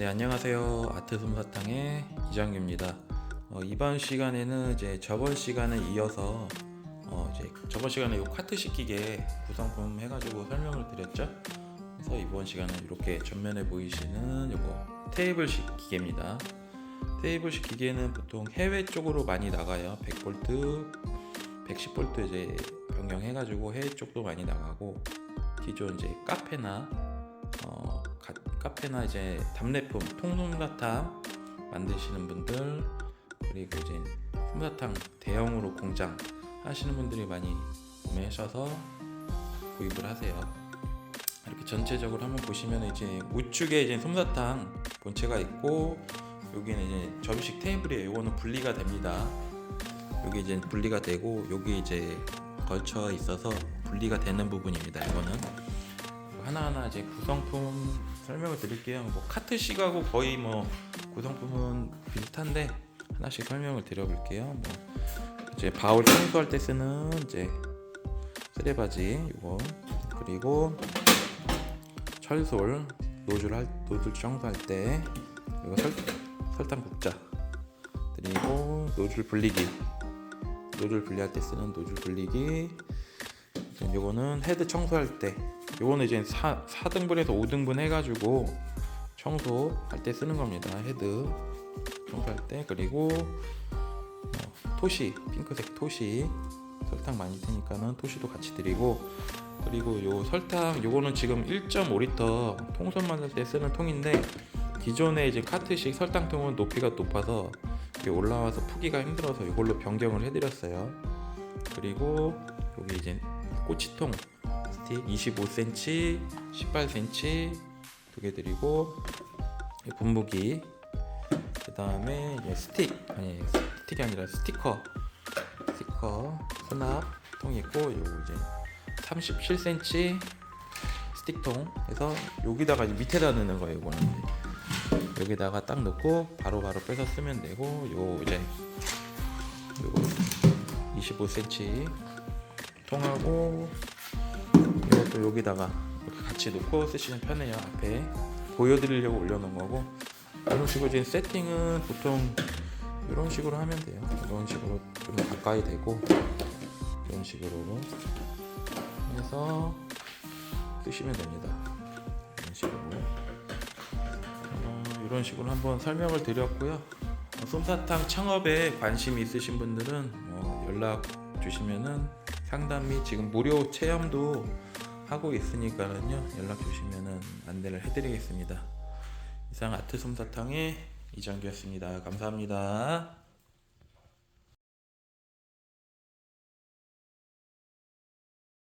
네 안녕하세요 아트 솜사탕의 이장규입니다. 어, 이번 시간에는 이제 저번 시간에 이어서 어, 이제 저번 시간에 요 카트 식기계 구성품 해가지고 설명을 드렸죠. 그래서 이번 시간은 이렇게 전면에 보이시는 요거 테이블식 기계입니다. 테이블식 기계는 보통 해외 쪽으로 많이 나가요. 100V, 110V 이제 변경해가지고 해외 쪽도 많이 나가고 기존 이제 카페나 어, 가- 카페나 이제 답례품 통솜사탕 만드시는 분들 그리고 이제 솜사탕 대형으로 공장 하시는 분들이 많이 구매하셔서 구입을 하세요. 이렇게 전체적으로 한번 보시면 이제 우측에 이제 솜사탕 본체가 있고 여기는 이제 접이식 테이블이에요. 이거는 분리가 됩니다. 여기 이제 분리가 되고 여기 이제 걸쳐 있어서 분리가 되는 부분입니다. 이거는 하나하나 이제 구성품 설명을 드릴게요. 뭐 카트 식하고 거의 뭐 구성품은 비슷한데 하나씩 설명을 드려볼게요. 뭐 이제 바울 청소할 때 쓰는 이제 쓰레바지 이거 그리고 철솔 노즐 할 노즐 청소할 때 이거 설, 설탕 국자 그리고 노즐 분리기 노즐 분리할 때 쓰는 노즐 분리기 요거는 헤드 청소할 때 요거는 이제 4, 4등분에서 5등분 해가지고 청소할 때 쓰는 겁니다. 헤드. 청소할 때. 그리고 어, 토시. 핑크색 토시. 설탕 많이 드니까는 토시도 같이 드리고. 그리고 요 설탕 요거는 지금 1.5리터 통솔 만들 때 쓰는 통인데 기존에 이제 카트식 설탕통은 높이가 높아서 올라와서 푸기가 힘들어서 이걸로 변경을 해드렸어요. 그리고 여기 이제 꼬치통 스틱 25cm, 18cm 두 개 드리고 이 분무기 그 다음에 스틱 아니 스틱이 아니라 스티커 스티커 수납 통이 있고 요거 이제 37cm 스틱통. 해서 여기다가 이제 밑에다 넣는 거예요 이거는. 여기다가 딱 넣고 바로바로 빼서 쓰면 되고 요 이제 요거 25cm 통하고 이것도 여기다가 이렇게 같이 놓고 쓰시면 편해요 앞에. 보여드리려고 올려놓은 거고. 이런 식으로 지금 세팅은 보통 이런 식으로 하면 돼요. 이런 식으로 좀 가까이 대고 이런 식으로 해서 쓰시면 됩니다. 이런 식으로. 어, 이런 식으로 한번 설명을 드렸고요. 어, 솜사탕 창업에 관심 있으신 분들은 뭐 연락 주시면은 상담 및 지금 무료 체험도 하고 있으니까는요 연락 주시면은 안내를 해드리겠습니다 이상 아트 솜사탕의 이정규였습니다 감사합니다.